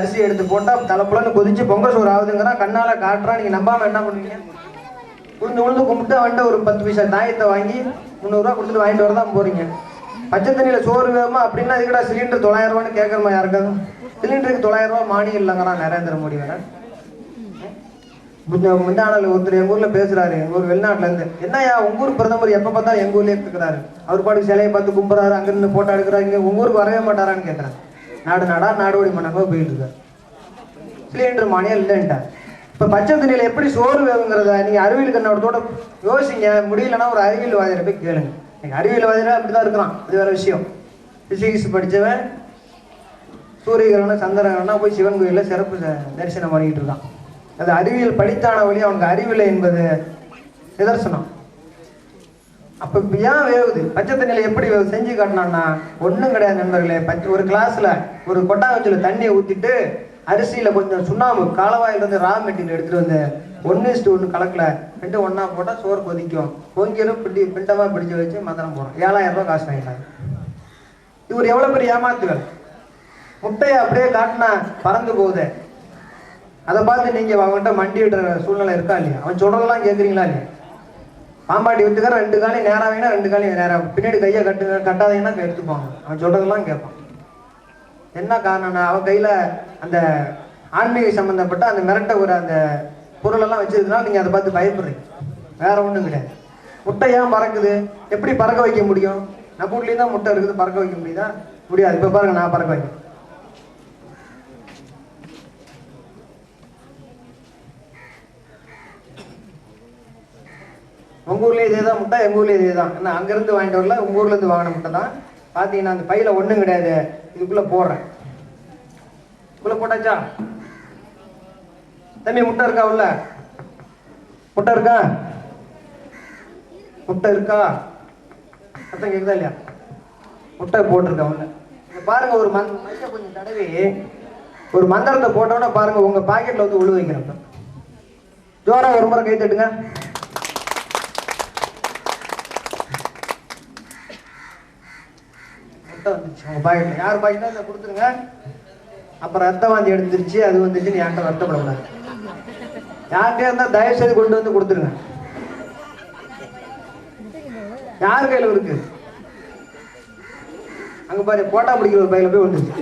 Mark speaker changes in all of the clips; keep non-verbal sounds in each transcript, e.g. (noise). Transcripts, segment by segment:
Speaker 1: அரிசி எடுத்து போட்டால் தலைப்புலன்னு கொதிச்சு பொங்கல் சோறு ஆகுதுங்கிறான். கண்ணால் காட்டுறான். நீங்கள் நம்பாமல் என்ன பண்ணுவீங்க? உளுந்து உளுந்து கும்பிட்டு அவன்கிட்ட ஒரு பத்து பைசா தாயத்தை வாங்கி முந்நூறுரூவா கொடுத்துட்டு வாங்கிட்டு வர தான் போகிறீங்க பச்சை தண்ணியில் சோறு வேகமா அப்படின்னா இதுக்கடா சிலிண்டர் தொள்ளாயிரம் ரூபான்னு கேட்கணுமா யாருக்காவது? சிலிண்டருக்கு தொள்ளாயிரம் ரூபா மானியம் இல்லைங்கிறான் நரேந்திர மோடி வேற. முந்த- ஒருத்தர் எங்கள் ஊரில் பேசுகிறாரு எங்கள் ஊர் வெளிநாட்டிலேருந்து இருந்து. உங்கள் ஊர் பிரதமர் எப்போ பார்த்தாலும் எங்கள் ஊர்லேயே இருக்கிறாரு. அவர் பாட்டுக்கு சிலையை பார்த்து கும்புறாரு அங்கேருந்து ஃபோட்டோ போட்டோ எடுக்கிறாரு. இங்கே உங்கள் ஊருக்கு வரவே மாட்டாரான்னு கேட்கறாரு நாடு நாடா நாடோடி மன்னமாக போயிட்டு இருக்காரு. சிலிண்டர் மானியம் இல்லைன்ட்டார் இப்ப பச்சை தண்ணியில எப்படி சோறு வேகுங்கிறத நீங்க அறிவியல் கண்ணோடத்தோட யோசிங்க. முடியலன்னா ஒரு அறிவியல் வாதியில போய் கேளுங்க. எனக்கு அறிவியல் வாதியில அப்படிதான் இருக்கிறான் அது வேற விஷயம். பிசிக்ஸ் படிச்சவன் சூரிய சந்திரகிரகணம் போய் சிவன் கோயிலில் சிறப்பு தரிசனம் பண்ணிக்கிட்டு இருக்கான். அது அறிவியல் படித்தான வழி அவனுக்கு அறிவில்லை என்பது நிதர்சனம். அப்ப ஏன் வேகுது பச்சை தண்ணியில் எப்படி செஞ்சு காட்டினான்னா ஒண்ணும் கிடையாது நண்பர்களே. பச்சை ஒரு கிளாஸ்ல ஒரு கொட்டாங்கச்சில தண்ணியை ஊத்திட்டு அரிசியில கொஞ்சம் சுண்ணாம்பு காலவாயில இருந்து ரா மெட்டீரியல் எடுத்துட்டு வந்து ஒன்னு இஸ்ட்டு ஒன்று கலக்கல. ரெண்டு ஒன்றா போட்டா சோறு கொதிக்கும். பொங்கிலும் பிடி பிண்டமா பிடிச்சு வச்சு மந்திரம் போறோம் ஏழாயிரம் ரூபாய் காசு வாங்கிட்டாங்க. இவர் எவ்வளவு பெரிய ஏமாத்துகள்? முட்டையை அப்படியே காட்டினா பறந்து போகுதே. அதை பார்த்து நீங்க அவன்கிட்ட மண்டிடுற சூழ்நிலை இருக்கா இல்லையா? அவன் சொல்றதெல்லாம் கேட்குறீங்களா இல்லையா? பாம்பாட்டி வித்துக்கார ரெண்டு காலையும் நேராக வேணா ரெண்டு காலையும் நேராக பின்னாடி கையை கட்டு கட்டாதீங்கன்னா எடுத்துப்பாங்க. அவன் சொல்றதெல்லாம் கேட்பான். என்ன காரணம்னா அவன் கையில அந்த ஆன்மீக சம்பந்தப்பட்ட அந்த மிரட்ட ஒரு அந்த பொருளெல்லாம் வச்சிருக்கனால நீங்க அதை பார்த்து பயப்படுறீங்க. வேற ஒண்ணும் கிடையாது. முட்டை ஏன் பறக்குது? எப்படி பறக்க வைக்க முடியும்? நம்ம வீட்லயும் தான் முட்டை இருக்குது பறக்க வைக்க முடியுதா? முடியாது. இப்ப பாருங்க நான் பறக்க வைக்கிறேன். உங்க ஊர்லயே இதே தான் முட்டை எங்க ஊர்லேயே இதே தான். என்ன அங்கிருந்து வாங்கிட்டு வரல உங்க ஊர்ல இருந்து வாங்கின முட்டை தான். பாத்தீங்கன்னா அந்த பையில ஒண்ணும் கிடையாது. இதுக்குள்ள போடுறேன். உள்ள போட்டாச்சா? தம்பி முட்டை இருக்கா உள்ள? முட்டை இருக்கா? முட்டை இருக்கா? சத்தம் கேக்குதா இல்லையா? முட்டை போட்டிருக்கா உள்ள. பாருங்க ஒரு மந்த மைய கொஞ்சம் தடவி ஒரு மந்திரத்தை போட்டோன்னா பாருங்க உங்க பாக்கெட்ல வந்து உழு வைக்கிறப்ப ஜோரா ஒரு முறை கை தட்டுங்க. ரத்தம் வந்துச்சு உங்கள் பாக்கெட்டில் யார் பாக்கெட்ல இதை கொடுத்துருங்க. அப்புறம் ரத்த வாந்தி எடுத்துருச்சு அது வந்துச்சு நீ என்கிட்ட வருத்தப்படக்கூடாது. யார்கிட்டயா இருந்தால் தயவு செய்து கொண்டு வந்து கொடுத்துருங்க. யார் கையில் இருக்கு? அங்கே பாரு போட்டா பிடிக்கிற ஒரு பையில போய் வந்துருச்சு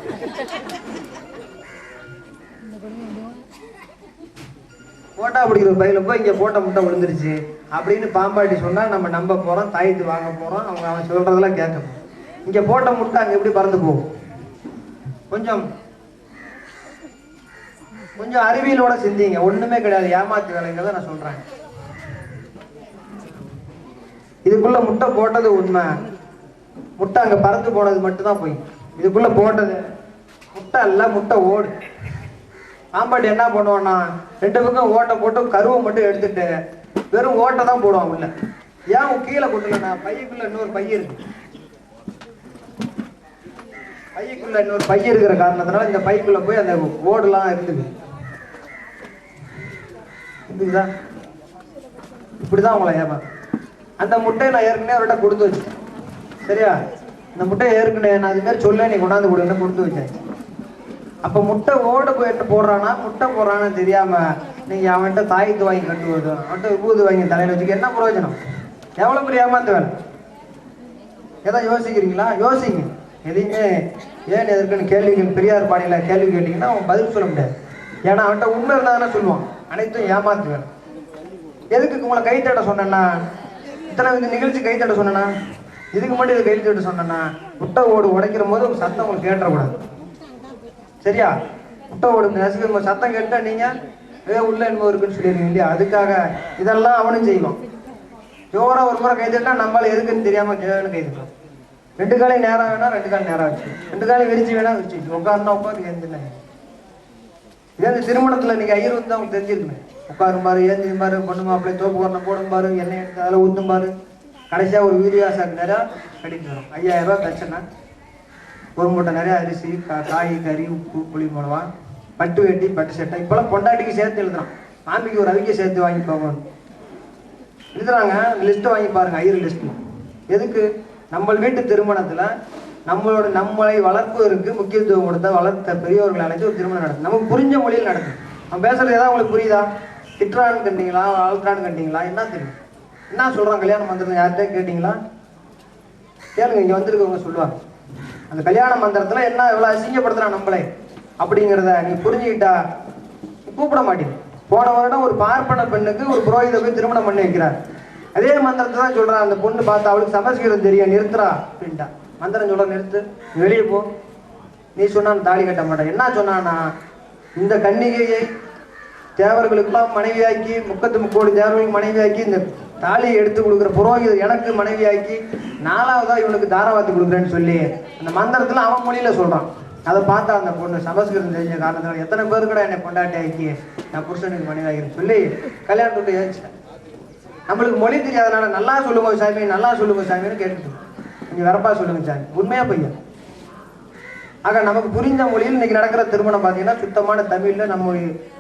Speaker 1: போட்டா பிடிக்கிற ஒரு பையில போய் இங்கே போட்ட முட்டை விழுந்துருச்சு அப்படின்னு பாம்பாட்டி சொன்னால் நம்ம நம்ப போகிறோம் தாயத்து வாங்க போகிறோம் அவங்க அவன் சொல்கிறதெல்லாம் கேட்க இங்க போட்ட முட்டை அங்க எப்படி பறந்து போகும் கொஞ்சம் கொஞ்சம் அறிவியலோட சிந்திங்க. ஒண்ணுமே கிடையாது. ஏமாத்து வேலைங்கிறத நான் சொல்றேன். இதுக்குள்ள முட்டை போட்டது உண்மை. முட்டை அங்க பறந்து போனது மட்டும்தான் போய். இதுக்குள்ள போட்டது முட்டை இல்ல முட்டை ஓடு. ஆம்பாட்டி என்ன பண்ணுவான்னா ரெண்டு பக்கம் ஓட்டை போட்டு கருவை மட்டும் எடுத்துட்டு வெறும் ஓட்டை தான் போடுவான் உள்ள. ஏன் உன் கீழே கொட்டலண்ணா? பையக்குள்ள இன்னொரு பைய இருக்கு. பையக்குள்ள இன்னொரு பைய இருக்கிற காரணத்தினால இந்த பைக்குள்ள போய் அந்த ஓடுலாம் இருந்துது இருந்துதா இப்படிதான் உங்களை ஏமா அந்த முட்டையை நான் ஏற்கனவே அவர்கிட்ட கொடுத்து வச்சேன். சரியா? இந்த முட்டையை ஏற்கனவே நான் அது மாதிரி சொல்ல நீ கொண்டாந்து கொடுன்னு கொடுத்து வச்சேன். அப்ப முட்டை ஓட போயிட்டு போடுறானா? முட்டை போடுறான்னு தெரியாம நீங்க அவன்கிட்ட தாயத்து வாங்கி கட்டுவது அவன்கிட்ட ஊது வாங்கி தலையில வச்சுக்க என்ன பிரயோஜனம்? எவ்வளவு பெரிய ஏமாத்து வேலை? ஏதாவது யோசிக்கிறீங்களா? யோசிங்க. எதையுமே ஏன் எதற்குன்னு கேள்விகள் பெரியார் பாணியில் கேள்வி கேட்டிங்கன்னா அவன் பதில் சொல்ல முடியாது. ஏன்னா அவன்கிட்ட உண்மை இருந்தாதானே சொல்லுவான். அனைத்தும் ஏமாத்துவேன். எதுக்கு உங்களை கை தட்ட சொன்னேன்னா? இத்தனை இந்த நிகழ்ச்சி கை தட்ட சொன்னேன்னா? இதுக்கு மட்டும் இது கை தட்ட சொன்னேன்னா முட்டை ஓடு உடைக்கிற போது உங்கள் சத்தம் உங்களுக்கு கேட்டக்கூடாது சரியா? முட்டை ஓடு நசுக்கும் போது சத்தம் கேட்டால் நீங்கள் ஏ உள்ள என்னமோ இருக்குன்னு சொல்லிடுவீங்க இல்லையா? அதுக்காக இதெல்லாம் அவனும் செய்வான். ஜோராக ஒரு முறை கை தட்டினா நம்மளால எதுக்குன்னு தெரியாமல் கேன்னு கை தட்டலாம் ரெண்டு காலையும் நேரம் வேணா ரெண்டு காலம் நேரம் வச்சு. ரெண்டு காலையும் விரிச்சு வேணா விரிச்சு. உட்காருனா உட்காந்து எந்திரினா இதே இந்த திருமணத்தில் நீங்கள் ஐயர் வந்து அவங்களுக்கு தெரிஞ்சிருக்குமே. உட்காரும் பாரு ஏந்திரும் பாரு பொண்ணு மாப்பிள்ளை தோப்பு வரணும் போடும் பாரு எண்ணெய் எடுத்து அதில் ஊற்றும் பாரு. கடைசியாக ஒரு வீடியாசாக்கு நிறையா கட்டிட்டு வரும். ஐயாயிரம் ரூபாய் பிரச்சனை. ஒரு மூட்டை நிறையா அரிசி காய் கறி உப்பு புளி மிளவா பட்டு வெட்டி பட்டு சட்டை. இப்போல்லாம் பொண்டாட்டிக்கு சேர்த்து எழுதுறான். மாமிக்கு ஒரு அவிக்க சேர்த்து வாங்கி போகணும். எழுதுறாங்க லிஸ்ட்டை வாங்கி பாருங்க ஐயர் லிஸ்ட்டு எதுக்கு? நம்ம வீட்டு திருமணத்துல நம்மளோட நம்மளை வளர்ப்பதற்கு முக்கியத்துவம் கொடுத்த வளர்த்த பெரியவர்கள் அனைத்து ஒரு திருமணம் நடக்கும். நமக்கு புரிஞ்ச மொழியில் நடக்கும். நம்ம பேசுறது ஏதாவது உங்களுக்கு புரியுதா? திட்டுறான்னு கண்டீங்களா? அழுத்தான்னு கண்டீங்களா? என்ன தெரியும்? என்ன சொல்றான் கல்யாணம் மந்திரம் யார்கிட்ட கேட்டீங்களா? கேளுங்க இங்க வந்திருக்கவங்க சொல்லுவாங்க. அந்த கல்யாண மந்திரத்துல என்ன எவ்வளவு அசிங்கப்படுத்துறான் நம்மளே? அப்படிங்கிறத நீ புரிஞ்சுக்கிட்டா கூப்பிட மாட்டேன். போன வருடம் ஒரு பார்ப்பன பெண்ணுக்கு ஒரு புரோகித போய் திருமணம் பண்ணி வைக்கிறார். அதே மந்திரத்தை தான் சொல்றான் அந்த பொண்ணு பார்த்தா அவளுக்கு சமஸ்கிருதம் தெரியும். நிறுத்துறா அப்படின்ட்டா. மந்திரம் சொல்ற நிறுத்து. வெளியே போ. நீ சொன்னான் தாலி கட்ட மாட்டேன் என்ன சொன்னானா இந்த கன்னிகையை தேவர்களுக்கெல்லாம் மனைவியாக்கி முக்கத்து முக்கோடி தேவர்களுக்கு மனைவியாக்கி இந்த தாலியை எடுத்து கொடுக்குற புரோகிதர் எனக்கு மனைவியாக்கி நாலாவதா இவனுக்கு தாராவாத்து கொடுக்குறேன்னு சொல்லி அந்த மந்திரத்துல அவன் மொழியில சொல்றான். அதை பார்த்தா அந்த பொண்ணு சமஸ்கிருதம் தெரிஞ்ச காரணத்தினால எத்தனை பேர் கூட என்னை கொண்டாட்டி ஆக்கி நான் புருஷனுக்கு மனைவியாகிறேன்னு சொல்லி கல்யாணத்துக்கு ஏறிச்சிட்டேன் நம்மளுக்கு மொழி தெரியாதனால நல்லா சொல்லுங்க சாமி நல்லா சொல்லுங்க சாமின்னு கேட்டுட்டு நீங்க வரப்பா சொல்லுங்க சாமி. உண்மையா பையன். ஆக நமக்கு புரிந்த மொழியில் இன்னைக்கு நடக்கிற திருமணம் பார்த்தீங்கன்னா சுத்தமான தமிழ்ல நம்ம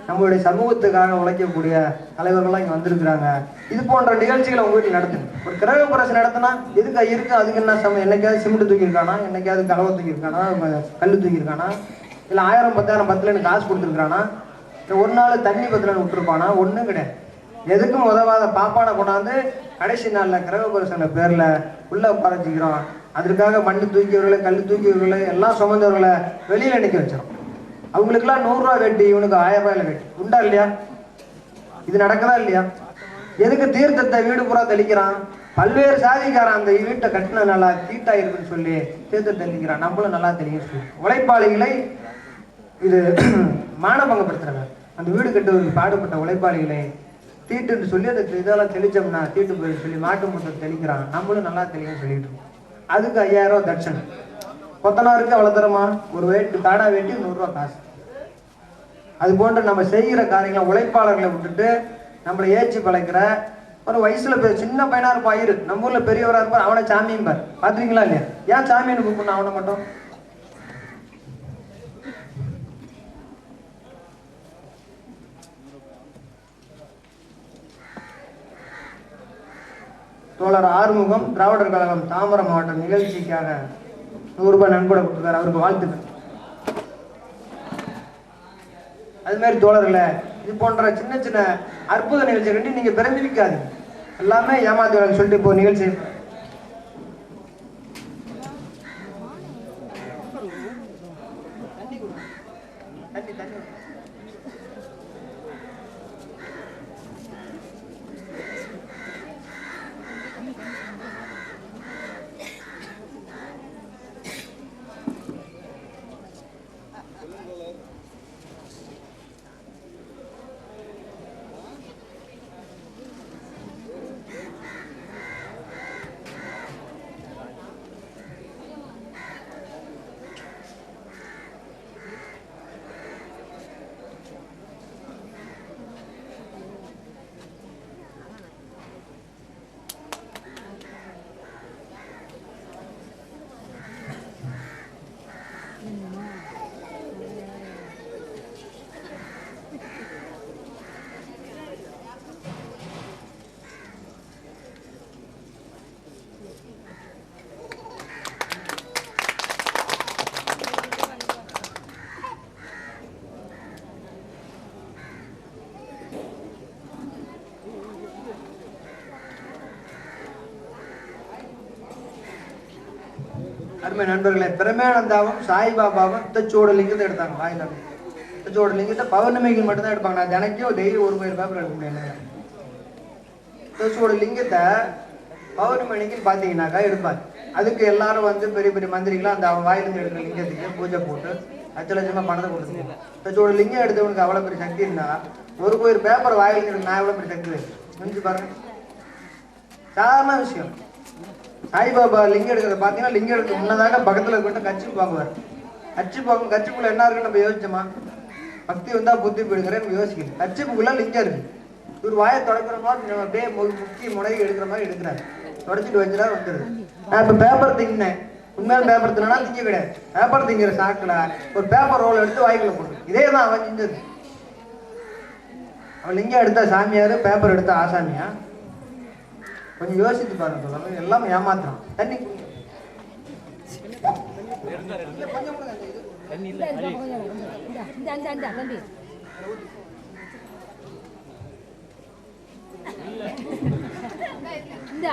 Speaker 1: நம்மளுடைய சமூகத்துக்காக உழைக்கக்கூடிய தலைவர்கள்லாம் இங்க வந்திருக்கிறாங்க. இது போன்ற நிகழ்ச்சிகளை உங்க வீட்டில் நடத்துங்க. ஒரு கிரக பிரசு நடத்தினா எதுக்கு இருக்கு? அதுக்கு என்ன சமயம் என்னைக்காவது சிமெண்ட் தூக்கியிருக்கானா? என்னைக்காவது கலவை தூக்கியிருக்கானா? கல் தூக்கியிருக்கானா? இல்லை ஆயிரம் பத்தாயிரம் பத்துலன்னு காசு கொடுத்துருக்கானா ஒரு நாள் தண்ணி பத்துலன்னு விட்டுருப்பானா? ஒன்றும் கிடையாது. எதுக்கும் உதவாத பாப்பானை கொண்டாந்து கடைசி நாளில் கிரகபுரசன பேரில் உள்ள உட்காரச்சிக்கிறோம் அதற்காக மண்ணு தூக்கியவர்களை கல் தூக்கியவர்களை எல்லாம் சுமந்தவர்களை வெளியில் நிற்க வச்சிடும் அவங்களுக்குலாம் நூறுரூவா வெட்டி இவனுக்கு ஆயிரம் ரூபாயில வெட்டி. உண்டா இல்லையா? இது நடக்குதா இல்லையா? எதுக்கு தீர்த்தத்தை வீடு பூரா தெளிக்கிறான்? பல்வேறு சாதிக்காரன் அந்த வீட்டை கட்டின தீட்டா இருக்குன்னு சொல்லி தீர்த்தத்தை தெளிக்கிறான். நம்மளும் நல்லா தெளிக்க சொல்லி. உழைப்பாளிகளை இது (clears throat) மானபங்கப்படுத்துறாங்க அந்த வீடு கட்டுவதற்கு பாடுபட்ட உழைப்பாளிகளை தீட்டுன்னு சொல்லி அந்த இதெல்லாம் தெளிச்சோம்னா தீட்டு போய் சொல்லி மாட்டு முட்டை தெளிக்கிறான் நம்மளும் நல்லா தெளியும் சொல்லிட்டு இருக்கோம். அதுக்கு ஐயாயிரம் ரூபா தட்சணை. கொத்தனாருக்கு அவ்வளோ தரமா? ஒரு வேட்டு காடா வேட்டி நூறுரூவா காசு. அது போன்று நம்ம செய்கிற காரியங்களை உழைப்பாளர்களை விட்டுட்டு நம்மளை ஏற்றி பழைக்கிற ஒரு வயசுல சின்ன பையனா இருப்பான் ஆயிரு நம்ம ஊர்ல பெரியவரா இருப்பார் அவனை சாமியும் பார் பாத்துறீங்களா இல்லையா? ஏன் சாமின்னு கூப்பிடணும் அவனை மட்டும்? தோழர் ஆறுமுகம் திராவிடர் கழகம் தாம்பரம் மாவட்டம் நிகழ்ச்சிக்காக நூறு ரூபாய் நன்கொடை கொடுத்துருக்காரு. அவருக்கு வாழ்த்துக்கள். அது மாதிரி தோழர்களே இது போன்ற சின்ன சின்ன அற்புத நிகழ்ச்சிகள் நீங்கள் நீங்க பிரமிக்காது எல்லாமே ஏமாத்து சொல்லிட்டு இப்போ நிகழ்ச்சி அருமை நண்பர்களே பிரமேனந்தாவும் சாய்பாபாவும் தச்சோடலிங்கத்தை எடுத்தாங்க வாயில. தச்சோடலிங்கத்தை பௌர்ணமிக்கு மட்டும்தான் எடுப்பாங்க நான் தினைக்கும் டெய்லி ஒரு மணி பேப்பர் எடுக்க முடியல. தச்சோட லிங்கத்தை பௌர்ணமி அன்னைக்கு பார்த்தீங்கன்னாக்கா எடுப்பாங்க அதுக்கு எல்லாரும் வந்து பெரிய பெரிய மந்திரிகளும் அந்த அவன் வாயிலிருந்து எடுக்கிற லிங்கத்துக்கு பூஜை போட்டு லட்ச லட்சமா பணத்தை கொடுத்துருவாங்க தச்சோட லிங்கம் எடுத்தவனுக்கு அவ்வளோ பெரிய சக்தி இருந்தா ஒரு கோயில் பேப்பர் வாயிலிருந்து எடுக்க நான் எவ்வளோ பெரிய சக்தி இருக்கு நினைச்சு பாருங்க. சாதாரண விஷயம். சாய்பாபா லிங்கம் எடுக்கிறத பார்த்தீங்கன்னா லிங்கம் எடுக்க முன்னதாக பக்கத்தில் இருக்கிட்ட கச்சி வாங்குவார் கச்சி பார்க்கும் கட்சிக்குள்ள என்ன இருக்குன்னு நம்ம யோசிச்சோமா? பக்தி வந்தா புத்தி போயிடுங்கிறேன் யோசிக்கல. கச்சிப்புக்குள்ள லிங்கம் இருக்கு. இவர் வாயை தொடக்கிற மாதிரி நம்ம அப்படியே முக்கி முடங்கி எடுக்கிற மாதிரி எடுக்கிறாரு. தொடச்சிட்டு வச்சுட்டா வந்துடுது. நான் இப்போ பேப்பர் திங்கினேன். உண்மையான பேப்பர் தின்னா திங்க கிடையாது. பேப்பர் திங்கிற சாக்கில் ஒரு பேப்பர் ரோல் எடுத்து வாய்க்குள்ள போடு. இதே தான் அவன் செஞ்சது. அவன் லிங்கம் எடுத்த சாமியார் பேப்பர் எடுத்த ஆசாமியா? கொஞ்சம் யோசித்து பாருங்க சொல்லுங்க எல்லாம் ஏமாத்துறான் தண்ணி. குடிங்க.
Speaker 2: இந்த.